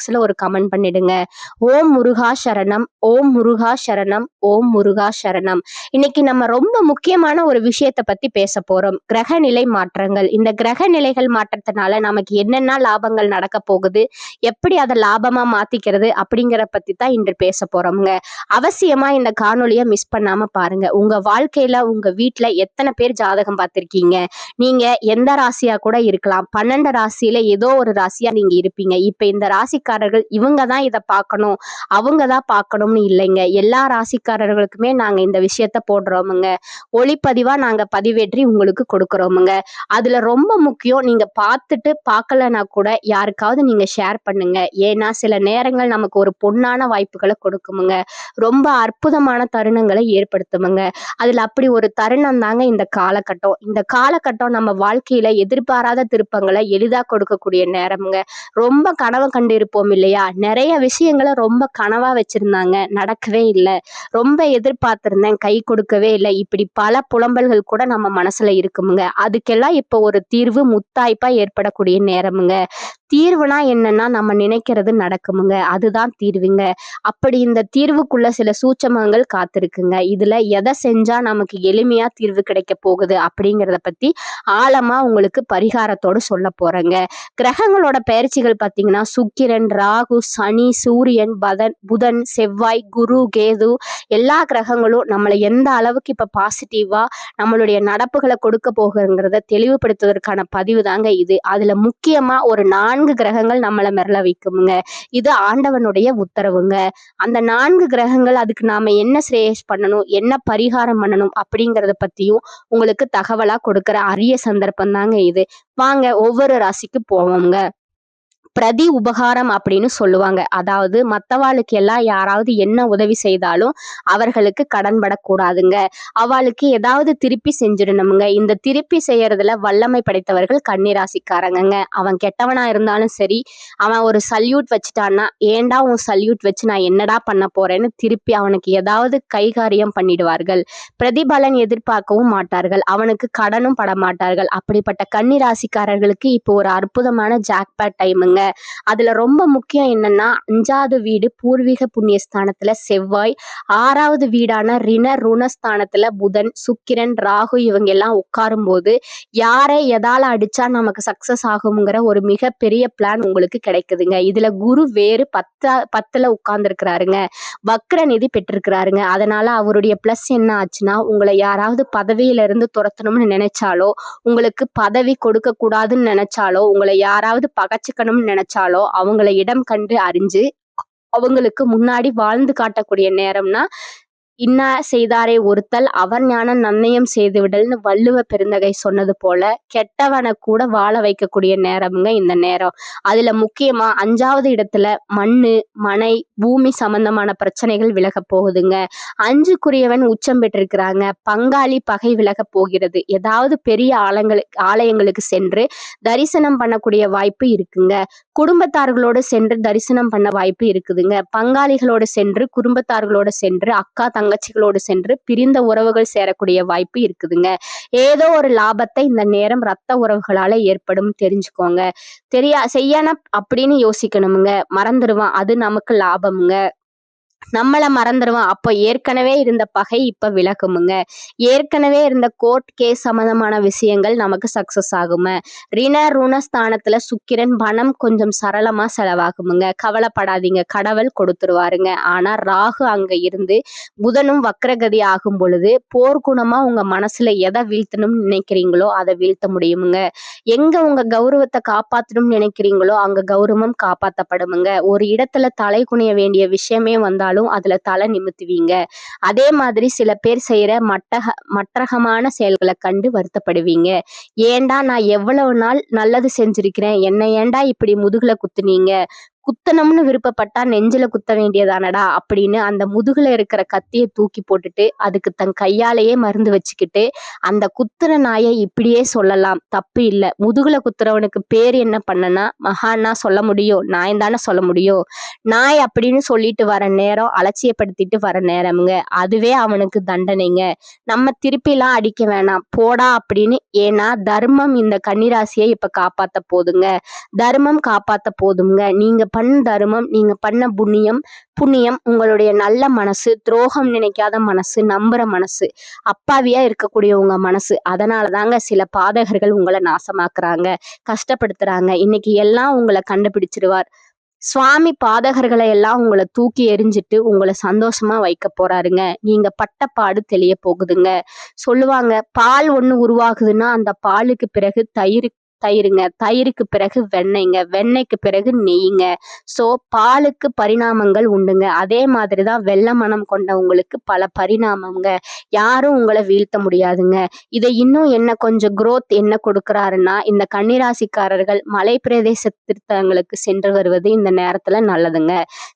பாக்ஸ்ல ஒரு கமெண்ட் பண்ணிடுங்க. ஓம் முருகா சரணம் ஓம் முருகா சரணம் ஓம் முருகா சரணம். இன்னைக்கு நம்ம ரொம்ப முக்கியமான ஒரு விஷயத்தை பத்தி பேச போறோம். கிரக நிலை மாற்றங்கள். இந்த கிரக நிலைகள் மாற்றத்தினால நமக்கு என்னென்ன லாபங்கள் நடக்க போகுது எப்படி அதை லாபமா மாத்திக்கிறது அப்படிங்கிற பத்தி தான் இன்று பேச போறோம்ங்க. அவசியமா இந்த காணொலியை மிஸ் பண்ணாம பாருங்க. உங்க வாழ்க்கையில உங்க வீட்டுல எத்தனை பேர் ஜாதகம் பார்த்திருக்கீங்க? நீங்க எந்த ராசியா கூட இருக்கலாம். பன்னெண்டு ராசியில ஏதோ ஒரு ராசியா நீங்க இருப்பீங்க. இப்ப இந்த ராசிக்காரர்கள் இவங்க தான் இதை பார்க்கணும். அவங்க தான் பார்க்கணும்னு இல்லைங்க. எல்லா ராசிக்காரர்களுக்குமே நாங்க இந்த விஷயத்த போடுறோமுங்க. ஒளிப்பதிவா நாங்க பதிவேற்றி உங்களுக்கு கொடுக்குறோமுங்க. அதுல ரொம்ப முக்கியம் நீங்க பார்த்துட்டு பார்க்கலனா கூட யாருக்காவது நீங்க ஷேர் பண்ணுங்க. ஏன்னா சில நேரங்கள் நமக்கு ஒரு பொன்னான வாய்ப்புகளை கொடுக்குமுங்க. ரொம்ப அற்புதமான தருணங்களை ஏற்படுத்துமுங்க. அதுல அப்படி ஒரு தருணம் தாங்க இந்த காலகட்டம். இந்த காலகட்டம் நம்ம வாழ்க்கையில எதிர்பாராத திருப்பங்களை எளிதா கொடுக்கக்கூடிய நேரம்ங்க. ரொம்ப கனவு கண்டு இருப்போம் இல்லையா? நிறைய விஷயங்களை ரொம்ப கனவா வச்சிருந்தாங்க. நடக்கவே இல்லை. ரொம்ப எதிர்பார்த்திருந்தேன். கை கொடுக்கவே இல்லை. இப்படி பல புலம்பல்கள் கூட நம்ம மனசுல இருக்குமுங்க. அதுக்கெல்லாம் இப்போ ஒரு தீர்வு முத்தாய்ப்பா ஏற்படக்கூடிய நேரமுங்க. தீர்வுனா என்னன்னா நம்ம நினைக்கிறது நடக்குமுங்க. அதுதான் தீர்வுங்க. அப்படி இந்த தீர்வுக்குள்ள சில சூட்சமங்கள் காத்திருக்குங்க. இதுல எதை செஞ்சா நமக்கு எளிமையா தீர்வு கிடைக்க போகுது அப்படிங்கிறத பத்தி ஆழமா உங்களுக்கு பரிகாரத்தோடு சொல்ல போறேங்க. கிரகங்களோட பயிற்சிகள் பார்த்தீங்கன்னா சுக்கிரன் ராகு சனி சூரியன் பதன் புதன் செவ்வாய் குரு கேது எல்லா கிரகங்களும் நம்மளை எந்த அளவுக்கு இப்போ பாசிட்டிவாக நம்மளுடைய நடப்புகளை கொடுக்க போகிறங்கிறத தெளிவுபடுத்துவதற்கான பதிவு தாங்க இது. அதில் முக்கியமாக ஒரு நான்கு கிரகங்கள் நம்மளை மிரள வைக்குமுங்க. இது ஆண்டவனுடைய உத்தரவுங்க. அந்த நான்கு கிரகங்கள் அதுக்கு நாம் என்ன சிரேஷ் பண்ணணும் என்ன பரிகாரம் பண்ணணும் அப்படிங்கிறத பற்றியும் உங்களுக்கு தகவலாக கொடுக்குற அரிய சந்தர்ப்பம் தாங்க இது. வாங்க ஒவ்வொரு ராசிக்கு போவோங்க பிரதி உபகாரம் அப்படின்னு சொல்லுவாங்க. அதாவது மற்றவாளுக்கு எல்லாம் யாராவது என்ன உதவி செய்தாலும் அவர்களுக்கு கடன் படக்கூடாதுங்க. அவளுக்கு ஏதாவது திருப்பி செஞ்சிடணுமுங்க. இந்த திருப்பி செய்யறதுல வல்லமை படைத்தவர்கள் கன்னிராசிக்காரங்கங்க. அவன் கெட்டவனா இருந்தாலும் சரி அவன் ஒரு சல்யூட் வச்சுட்டான்னா ஏண்டா உன் சல்யூட் வச்சு நான் என்னடா பண்ண போறேன்னு திருப்பி அவனுக்கு ஏதாவது கைகாரியம் பண்ணிடுவார்கள். பிரதிபலன் எதிர்பார்க்கவும் மாட்டார்கள். அவனுக்கு கடனும் பட மாட்டார்கள். அப்படிப்பட்ட கன்னிராசிக்காரர்களுக்கு இப்போ ஒரு அற்புதமான ஜாக்பேட் டைமுங்க அதுல ரொம்ப முக்கியம் என்னன்னா அஞ்சாவது வீடு பூர்வீக புண்ணியஸ்தானத்துல செவ்வாய் ஆறாவது வீடான ரிண ருணஸ்தானத்துல புதன் சுக்கிரன் ராகு இவங்க எல்லாம் உட்காரும் போது யாரை எதால அடிச்சா நமக்கு சக்சஸ் ஆகுங்கிற ஒரு மிகப்பெரிய பிளான் உங்களுக்கு கிடைக்குதுங்க. இதுல குரு வேறு பத்தா பத்துல உட்கார்ந்துருக்கிறாருங்க. வக்ர நிதி பெற்றிருக்கிறாருங்க. அதனால அவருடைய பிளஸ் என்ன ஆச்சுன்னா உங்களை யாராவது பதவியில இருந்து துரத்தணும்னு நினைச்சாலோ உங்களுக்கு பதவி கொடுக்க கூடாதுன்னு நினைச்சாலோ உங்களை யாராவது பகச்சுக்கணும்னு நினைச்சாலோ அவங்கள இடம் கண்டு அறிஞ்சு அவங்களுக்கு முன்னாடி வாழ்ந்து காட்டக்கூடிய நேரம்னா இன்னா செய்தாரே ஒருத்தல் அவர் ஞான நன்னயம் செய்துவிடல்னு வள்ளுவ பெருந்தகை சொன்னது போல கெட்டவனை கூட வாழ வைக்கக்கூடிய நேரமுங்க இந்த நேரம். அதுல முக்கியமா அஞ்சாவது இடத்துல மண்ணு மனை பூமி சம்பந்தமான பிரச்சனைகள் விலக போகுதுங்க. அஞ்சுக்குரியவன் உச்சம் பெற்றிருக்கிறாங்க பங்காளி பகை விலக போகிறது. ஏதாவது பெரிய ஆலங்களுக்கு ஆலயங்களுக்கு சென்று தரிசனம் பண்ணக்கூடிய வாய்ப்பு இருக்குங்க. குடும்பத்தார்களோடு சென்று தரிசனம் பண்ண வாய்ப்பு இருக்குதுங்க. பங்காளிகளோடு சென்று குடும்பத்தார்களோடு சென்று அக்கா தங்க தங்கச்சிகளோடு சென்று பிரிந்த உறவுகள் சேரக்கூடிய வாய்ப்பு இருக்குதுங்க. ஏதோ ஒரு லாபத்தை இந்த நேரம் ரத்த உறவுகளால ஏற்படும் தெரிஞ்சுக்கோங்க. தெரியா செய்யணும் அப்படின்னு யோசிக்கணுமுங்க. மறந்துடுவான் அது நமக்கு லாபமுங்க. நம்மளை மறந்துடுவோம் அப்போ ஏற்கனவே இருந்த பகை இப்போ விலகுமுங்க. ஏற்கனவே இருந்த கோர்ட் கேஸ் சம்மந்தமான விஷயங்கள் நமக்கு சக்ஸஸ் ஆகும. ரிண ஸ்தானத்தில் சுக்கிரன் பணம் கொஞ்சம் சரளமாக செலவாகுமுங்க. கவலைப்படாதீங்க. கடவுள் கொடுத்துருவாருங்க. ஆனால் ராகு அங்கே இருந்து புதனும் வக்ரகதி ஆகும் பொழுது போர்க்குணமா உங்கள் மனசில் எதை வீழ்த்தணும்னு நினைக்கிறீங்களோ அதை வீழ்த்த முடியுமுங்க. எங்கே உங்கள் கௌரவத்தை காப்பாற்றணும்னு நினைக்கிறீங்களோ அங்கே கௌரவம் காப்பாற்றப்படுமுங்க ஒரு இடத்துல தலை குனிய வேண்டிய விஷயமே வந்தாலும் இருந்தாலும் அதுல தலை நிமித்துவீங்க. அதே மாதிரி சில பேர் செய்யற மட்டக மற்றகமான செயல்களை கண்டு வருத்தப்படுவீங்க. ஏண்டா நான் எவ்வளவு நாள் நல்லது செஞ்சிருக்கிறேன்? என்ன ஏண்டா இப்படி முதுகுல குத்துனீங்க? குத்தணும்னு விருப்பப்பட்டா நெஞ்சில குத்த வேண்டியதானடா அப்படின்னு அந்த முதுகுல இருக்கிற கத்திய தூக்கி போட்டுட்டு அதுக்கு தன் கையாலேயே மருந்து வச்சுக்கிட்டு அந்த குத்துற நாயை இப்படியே சொல்லலாம். தப்பு இல்ல. முதுகுல குத்துறவனுக்கு பேர் என்ன பண்ணனா மகான்னா சொல்ல முடியும் நாயம் தானே சொல்ல முடியும் நாய் அப்படின்னு சொல்லிட்டு வர நேரம் அலட்சியப்படுத்திட்டு வர நேரம்ங்க. அதுவே அவனுக்கு தண்டனைங்க. நம்ம திருப்பிலாம் அடிக்க வேணாம். போடா அப்படின்னு. ஏன்னா தர்மம் இந்த கன்னிராசியை இப்ப காப்பாத்த போதுங்க. தர்மம் காப்பாத்த போதுங்க. நீங்க பண் தர்மம் நீங்க பண்ண புண்ணியம் புண்ணியம் உங்களுடைய நல்ல மனசு துரோகம் நினைக்காத மனசு நம்புற மனசு அப்பாவியா இருக்கக்கூடிய உங்க மனசு அதனால தாங்க சில பாதகர்கள் உங்களை நாசமாக்குறாங்க கஷ்டப்படுத்துறாங்க. இன்னைக்கு எல்லாம் உங்களை கண்டுபிடிச்சிருவார். சுவாமி பாதகர்களை எல்லாம் உங்களை தூக்கி எறிஞ்சிட்டு உங்களை சந்தோஷமா வைக்க போறாருங்க. நீங்க பட்ட பாடு தெளிய போகுதுங்க. சொல்லுவாங்க பால் ஒண்ணு உருவாகுதுன்னா அந்த பாலுக்கு பிறகு தயிர் தயிருங்க. தயிருக்கு பிறகு வெண்ணெய்ங்க. வெண்ணெய்க்கு பிறகு நெய்யுங்க ஸோ பாலுக்கு பரிணாமங்கள் உண்டுங்க. அதே மாதிரி தான் வெள்ளை மனம் கொண்டவங்களுக்கு பல பரிணாமங்க. யாரும் உங்களை வீழ்த்த முடியாதுங்க. இதை இன்னும் என்ன கொஞ்சம் குரோத் என்ன கொடுக்குறாருன்னா இந்த கன்னிராசிக்காரர்கள் மலை பிரதேச திருத்தங்களுக்கு சென்று வருவது இந்த நேரத்துல நல்லதுங்க.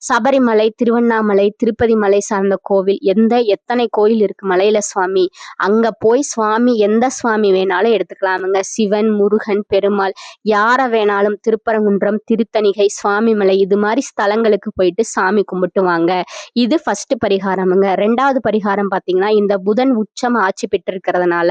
சபரிமலை திருவண்ணாமலை திருப்பதி மலை சார்ந்த கோவில் எந்த எத்தனை கோயில் இருக்கு மலையில சுவாமி? அங்க போய் சுவாமி எந்த சுவாமி வேணாலும் எடுத்துக்கலாமுங்க. சிவன் முருகன் பெருமாள். யாரை வேணாலும் திருப்பரங்குன்றம் திருத்தணிகை சுவாமிமலை இது மாதிரி ஸ்தலங்களுக்கு போயிட்டு சாமி கும்பிட்டு வாங்க இது ஃபர்ஸ்ட் பரிகாரமுங்க. ரெண்டாவது பரிகாரம் பார்த்தீங்கன்னா இந்த புதன் உச்சம் ஆட்சி பெற்றிருக்கிறதுனால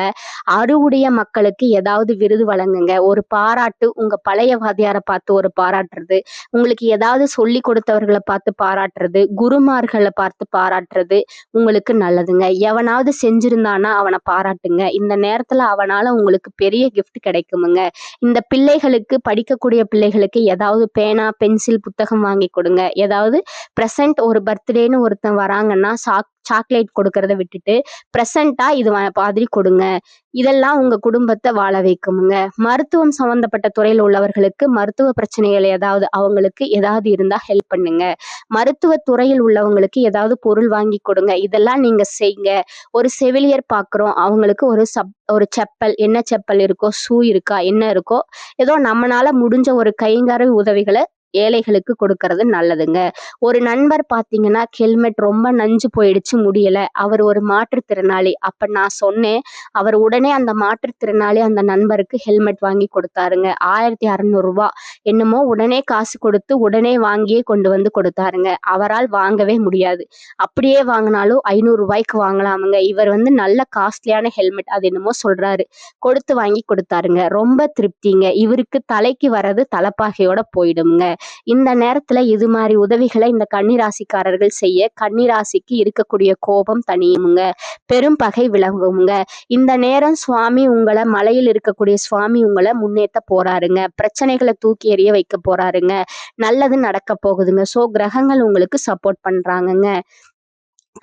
அறுவுடைய மக்களுக்கு ஏதாவது விருது வழங்குங்க. ஒரு பாராட்டு உங்க பழைய வாதியாரை பார்த்து ஒரு பாராட்டுறது உங்களுக்கு ஏதாவது சொல்லி கொடுத்தவர்களை பார்த்து பாராட்டுறது குருமார்களை பார்த்து பாராட்டுறது உங்களுக்கு நல்லதுங்க. எவனாவது செஞ்சிருந்தானா அவனை பாராட்டுங்க. இந்த நேரத்துல அவனால உங்களுக்கு பெரிய கிஃப்ட் கிடைக்குமுங்க. இந்த பிள்ளைகளுக்கு படிக்கக்கூடிய பிள்ளைகளுக்கு ஏதாவது பேனா பென்சில் புத்தகம் வாங்கி கொடுங்க. ஏதாவது ப்ரெசன்ட் ஒரு பர்த்டேன்னு ஒருத்தன் வராங்கன்னா சாக் சாக்லேட் கொடுக்கறத விட்டுட்டு ப்ரெசண்டா இது வ- மாதிரி கொடுங்க. இதெல்லாம் உங்க குடும்பத்தை வாழ வைக்குமுங்க. மருத்துவம் சம்பந்தப்பட்ட துறையில் உள்ளவர்களுக்கு மருத்துவ பிரச்சனைகள் ஏதாவது அவங்களுக்கு ஏதாவது இருந்தா ஹெல்ப் பண்ணுங்க. மருத்துவ துறையில் உள்ளவங்களுக்கு ஏதாவது பொருள் வாங்கி கொடுங்க. இதெல்லாம் நீங்க செய்யுங்க ஒரு செவிலியர் பார்க்குறோம் அவங்களுக்கு ஒரு சப் ஒரு செப்பல் என்ன செப்பல் இருக்கோ ஷூ இருக்கா என்ன இருக்கோ ஏதோ நம்மனால முடிஞ்ச ஒரு கைங்கர உதவிகளை ஏழைகளுக்கு கொடுக்கறது நல்லதுங்க. ஒரு நண்பர் பார்த்தீங்கன்னா ஹெல்மெட் ரொம்ப நஞ்சு போயிடுச்சு முடியலை. அவர் ஒரு மாற்றுத்திறனாளி. அப்போ நான் சொன்னேன் அவர் உடனே அந்த மாற்றுத்திறனாளி அந்த நண்பருக்கு ஹெல்மெட் வாங்கி கொடுத்தாருங்க. ஆயிரத்தி அறநூறுபா என்னமோ உடனே காசு கொடுத்து உடனே வாங்கியே கொண்டு வந்து கொடுத்தாருங்க. அவரால் வாங்கவே முடியாது. அப்படியே வாங்கினாலும் ஐநூறு ரூபாய்க்கு வாங்கலாமுங்க. இவர் வந்து நல்ல காஸ்ட்லியான ஹெல்மெட் அது என்னமோ சொல்றாரு. கொடுத்து வாங்கி கொடுத்தாருங்க. ரொம்ப திருப்திங்க. இவருக்கு தலைக்கு வர்றது தலைப்பாகையோட போயிடுங்க இந்த நேரத்துல இது மாதிரி உதவிகளை இந்த கன்னிராசிக்காரர்கள் செய்ய கன்னிராசிக்கு இருக்கக்கூடிய கோபம் தனியுமுங்க பெரும் பகை விலகுங்க இந்த நேரம் சுவாமி உங்களை மலையில் இருக்கக்கூடிய சுவாமி உங்களை முன்னேற்ற போறாருங்க. பிரச்சனைகளை தூக்கி எறிய வைக்க போறாருங்க. நல்லது நடக்க போகுதுங்க. ஸோ கிரகங்கள் உங்களுக்கு சப்போர்ட் பண்றாங்கங்க.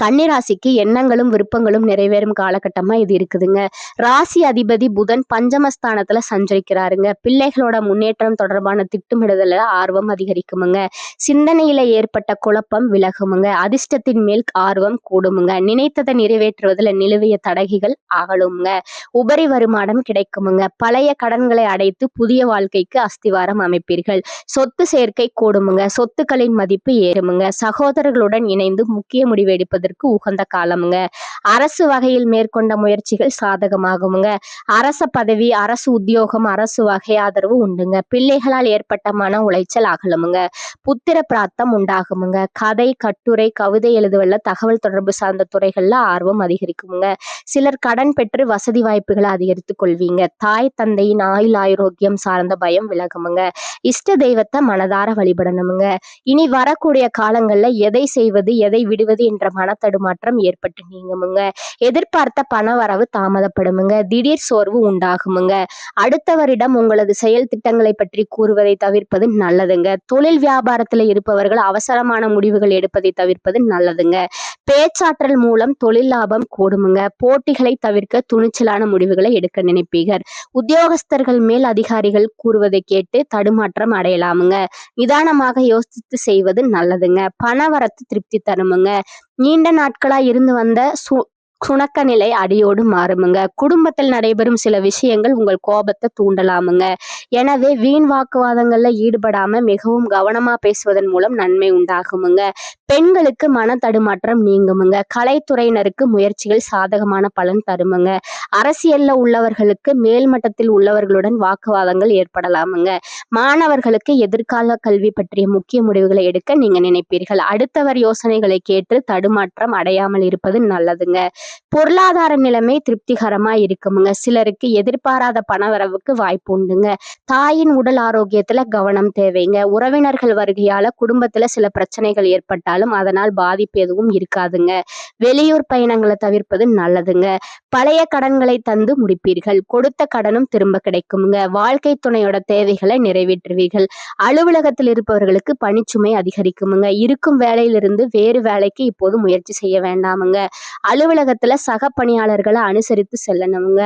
கன்னிராசிக்கு எண்ணங்களும் விருப்பங்களும் நிறைவேறும் காலகட்டமா இது இருக்குதுங்க. ராசி அதிபதி புதன் பஞ்சமஸ்தானத்துல சஞ்சரிக்கிறாருங்க. பிள்ளைகளோட முன்னேற்றம் தொடர்பான திட்டமிடுதல ஆர்வம் அதிகரிக்குமுங்க. சிந்தனையில ஏற்பட்ட குழப்பம் விலகுமுங்க. அதிர்ஷ்டத்தின் மேல் ஆர்வம் கூடுமுங்க. நினைத்ததை நிறைவேற்றுவதில் நிலுவைய தடகைகள் அகலுங்க உபரி வருமானம் கிடைக்குமுங்க. பழைய கடன்களை அடைத்து புதிய வாழ்க்கைக்கு அஸ்திவாரம் அமைப்பீர்கள். சொத்து சேர்க்கை கூடுமுங்க. சொத்துக்களின் மதிப்பு ஏறுமுங்க. சகோதரர்களுடன் இணைந்து முக்கிய முடிவெடுப்பது எடுப்பதற்கு உகந்த காலமுங்க. அரசு வகையில் மேற்கொண்ட முயற்சிகள் சாதகமாகுமுங்க. அரச பதவி அரசு உத்தியோகம் அரசு வகை ஆதரவு உண்டுங்க. பிள்ளைகளால் ஏற்பட்ட மன உளைச்சல் அகலுமுங்க. புத்திர பிராத்தம் உண்டாகுமுங்க. கதை கட்டுரை கவிதை எழுதுவல்ல தகவல் தொடர்பு சார்ந்த துறைகள்ல ஆர்வம் அதிகரிக்குமுங்க. சிலர் கடன் பெற்று வசதி வாய்ப்புகளை அதிகரித்துக் கொள்வீங்க. தாய் தந்தையின் ஆயுள் ஆரோக்கியம் சார்ந்த பயம் விலகுமுங்க. இஷ்ட தெய்வத்தை மனதார வழிபடணுமுங்க. இனி வரக்கூடிய காலங்கள்ல எதை செய்வது எதை விடுவது என்ற மன மனத்தடுமாற்றம் ஏற்பட்டு நீங்குமுங்க எதிர்பார்த்த பண வரவு தாமதப்படுமுங்க. திடீர் சோர்வு உண்டாகுமுங்க. அடுத்தவரிடம் உங்களது செயல் திட்டங்களை பற்றி கூறுவதை தவிர்ப்பது நல்லதுங்க. தொழில் வியாபாரத்துல இருப்பவர்கள் அவசரமான முடிவுகள் எடுப்பதை தவிர்ப்பது நல்லதுங்க. பேச்சாற்றல் மூலம் தொழில் லாபம் கூடுமுங்க. போட்டிகளை தவிர்க்க துணிச்சலான முடிவுகளை எடுக்க நினைப்பீர்கள். உத்தியோகஸ்தர்கள் மேல் அதிகாரிகள் கூறுவதை கேட்டு தடுமாற்றம் அடையலாமுங்க. நிதானமாக யோசித்து செய்வது நல்லதுங்க. பணவரத்து திருப்தி தருமுங்க. நீண்ட நாட்களா இருந்து வந்த சு சுணக்க நிலை அடியோடு மாறுமுங்க. குடும்பத்தில் நடைபெறும் சில விஷயங்கள் உங்கள் கோபத்தை தூண்டலாமுங்க. எனவே வீண் வாக்குவாதங்கள்ல ஈடுபடாம மிகவும் கவனமா பேசுவதன் மூலம் நன்மை உண்டாகுமுங்க. பெண்களுக்கு மன தடுமாற்றம் நீங்குமுங்க. கலைத்துறையினருக்கு முயற்சிகள் சாதகமான பலன் தருமுங்க. அரசியல்ல உள்ளவர்களுக்கு மேல்மட்டத்தில் உள்ளவர்களுடன் வாக்குவாதங்கள் ஏற்படலாமுங்க. மாணவர்களுக்கு எதிர்கால கல்வி பற்றிய முக்கிய முடிவுகளை எடுக்க நீங்க நினைப்பீர்கள். அடுத்தவர் யோசனைகளை கேட்டு தடுமாற்றம் அடையாமல் இருப்பது நல்லதுங்க. பொருளாதார நிலைமை திருப்திகரமா இருக்குமுங்க. சிலருக்கு எதிர்பாராத பணவரவுக்கு வாய்ப்பு உண்டுங்க. தாயின் உடல் ஆரோக்கியத்துல கவனம் தேவைங்க. உறவினர்கள் வருகையால குடும்பத்துல சில பிரச்சனைகள் ஏற்பட்டாலும் அதனால் பாதிப்பு எதுவும் இருக்காதுங்க. வெளியூர் பயணங்களை தவிர்ப்பது நல்லதுங்க. பழைய கடன்களை தந்து முடிப்பீர்கள். கொடுத்த கடனும் திரும்ப கிடைக்குங்க வாழ்க்கை துணையோட தேவைகளை நிறைவேற்றுவீர்கள். அலுவலகத்தில் இருப்பவர்களுக்கு பணிச்சுமை அதிகரிக்குமுங்க. இருக்கும் வேலையிலிருந்து வேறு வேலைக்கு இப்போது முயற்சி செய்ய வேண்டாமுங்க. அலுவலகத்தில் சக பணியாளர்களை அனுசரித்து செல்லணுங்க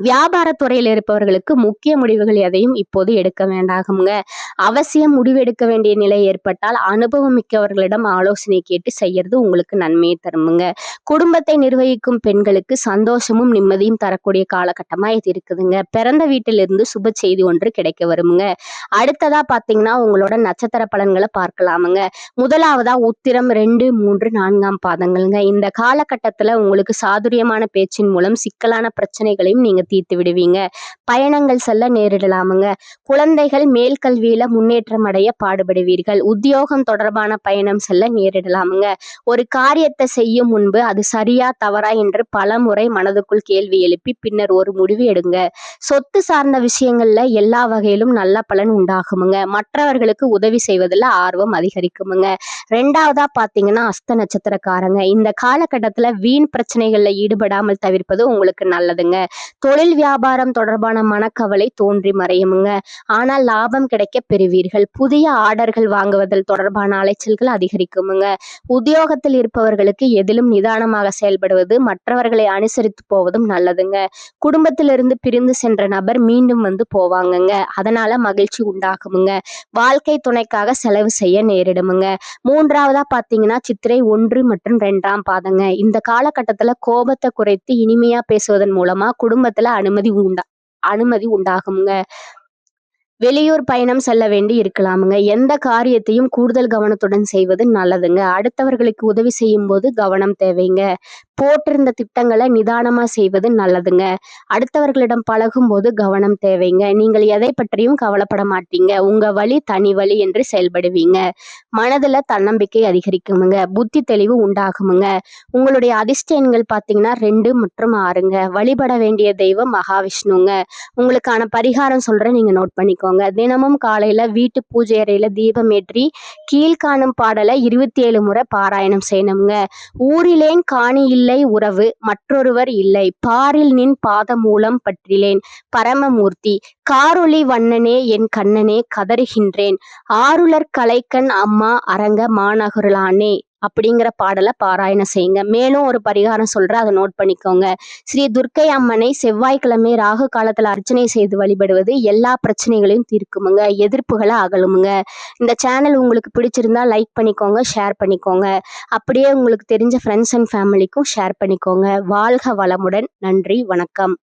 வியாபாரத்துறையில் இருப்பவர்களுக்கு முக்கிய முடிவுகள் எதையும் இப்போது எடுக்க வேண்டாகுங்க அவசியம் முடிவெடுக்க வேண்டிய நிலை ஏற்பட்டால் அனுபவம் மிக்கவர்களிடம் ஆலோசனை கேட்டு செய்யறது உங்களுக்கு நன்மையை தருமுங்க. குடும்பத்தை நிர்வகிக்கும் பெண்களுக்கு சந்தோஷமும் நிம்மதியும் தரக்கூடிய காலகட்டமா இது இருக்குதுங்க. பிறந்த வீட்டிலிருந்து சுப செய்தி ஒன்று கிடைக்க வருமுங்க. அடுத்ததா பாத்தீங்கன்னா உங்களோட நட்சத்திர பலன்களை பார்க்கலாமுங்க. முதலாவதா உத்திரம் ரெண்டு மூன்று நான்காம் பாதங்கள்ங்க. இந்த காலகட்டத்துல உங்களுக்கு சாதுரியமான பேச்சின் மூலம் சிக்கலான பிரச்சனைகளையும் நீங்க தீர்த்து விடுவீங்க. பயணங்கள் செல்ல நேரிடலாமுங்க. குழந்தைகள் மேல் கல்வியில முன்னேற்றம் அடைய பாடுபடுவீர்கள். உத்தியோகம் தொடர்பான பயணம் செல்ல நேரிடலாமுங்க. ஒரு காரியத்தை செய்யும் முன்பு அது சரியா தவறா என்று பல முறை மனதுக்குள் கேள்வி எழுப்பி பின்னர் ஒரு முடிவு எடுங்க. சொத்து சார்ந்த விஷயங்கள்ல எல்லா வகையிலும் நல்ல பலன் உண்டாகுமுங்க. மற்றவர்களுக்கு உதவி செய்வதில் ஆர்வம் அதிகரிக்குமுங்க. ரெண்டாவதா பாத்தீங்கன்னா அஸ்த நட்சத்திரக்காரங்க. இந்த காலகட்டத்துல வீண் பிரச்சனைகள்ல ஈடுபடாமல் தவிர்ப்பது உங்களுக்கு நல்லதுங்க. தொழில் வியாபாரம் தொடர்பான மனக்கவலை தோன்றி மறையுமுங்க. ஆனால் லாபம் கிடைக்க பெறுவீர்கள். புதிய ஆர்டர்கள் வாங்குவதில் தொடர்பான அலைச்சல்கள் அதிகரிக்குமுங்க. உத்தியோகத்தில் இருப்பவர்களுக்கு எதிலும் நிதானமாக செயல்படுவது மற்றவர்களை அனுசரித்து போவதும் நல்லதுங்க. குடும்பத்திலிருந்து பிரிந்து சென்ற நபர் மீண்டும் வந்து போவாங்கங்க. அதனால மகிழ்ச்சி உண்டாகுமுங்க. வாழ்க்கை துணைக்காக செலவு செய்ய நேரிடுமுங்க. மூன்றாவதா பாத்தீங்கன்னா சித்திரை ஒன்று மற்றும் ரெண்டாம் பாதங்க. இந்த காலகட்டத்துல கோபத்தை குறைத்து இனிமையா பேசுவதன் மூலமா குடும்பத்துல அனுமதி உண்டா? அனுமதி உண்டாகுங்க வெளியூர் பயணம் செல்ல வேண்டி இருக்கலாமுங்க. எந்த காரியத்தையும் கூடுதல் கவனத்துடன் செய்வது நல்லதுங்க. அடுத்தவர்களுக்கு உதவி செய்யும் போது கவனம் தேவைங்க. போட்டிருந்த திட்டங்களை நிதானமா செய்வது நல்லதுங்க. அடுத்தவர்களிடம் பழகும் போது கவனம் தேவைங்க. நீங்கள் எதை பற்றியும் கவலைப்பட மாட்டீங்க. உங்க வழி தனி வழி என்று செயல்படுவீங்க. மனதுல தன்னம்பிக்கை அதிகரிக்குமுங்க. புத்தி தெளிவு உண்டாகுமுங்க. உங்களுடைய அதிர்ஷ்ட எண்கள் பார்த்தீங்கன்னா ரெண்டு மற்றும் ஆறுங்க. வழிபட வேண்டிய தெய்வம் மகாவிஷ்ணுங்க. உங்களுக்கான பரிகாரம் சொல்கிறேன் நீங்க நோட் பண்ணிக்கோங்க தினமும் காலையில வீட்டு பூஜை அறையில் தீபம் ஏற்றி கீழ்காணும் பாடலை இருபத்தி ஏழு முறை பாராயணம் செய்யணுங்க. ஊரிலேன் காணி இல்லை உறவு மற்றொருவர் இல்லை. பாரில் நின் பாதமூலம் பற்றிலேன் பரமமூர்த்தி. காரொளி வண்ணனே என் கண்ணனே கதறுகின்றேன். ஆருளர் கலைக்கண் அம்மா அரங்க மாநகருளானே. அப்படிங்கிற பாடலை பாராயணம் செய்யுங்க. மேலும் ஒரு பரிகாரம் சொல்கிறேன் அதை நோட் பண்ணிக்கோங்க. ஸ்ரீ துர்க்கை அம்மனை செவ்வாய்க்கிழமை ராகு காலத்தில் அர்ச்சனை செய்து வழிபடுவது எல்லா பிரச்சனைகளையும் தீர்க்குமுங்க எதிர்ப்புகளை அகலுமுங்க. இந்த சேனல் உங்களுக்கு பிடிச்சிருந்தா லைக் பண்ணிக்கோங்க ஷேர் பண்ணிக்கோங்க. அப்படியே உங்களுக்கு தெரிஞ்ச ஃப்ரெண்ட்ஸ் அண்ட் ஃபேமிலிக்கும் ஷேர் பண்ணிக்கோங்க. வாழ்க வளமுடன். நன்றி வணக்கம்.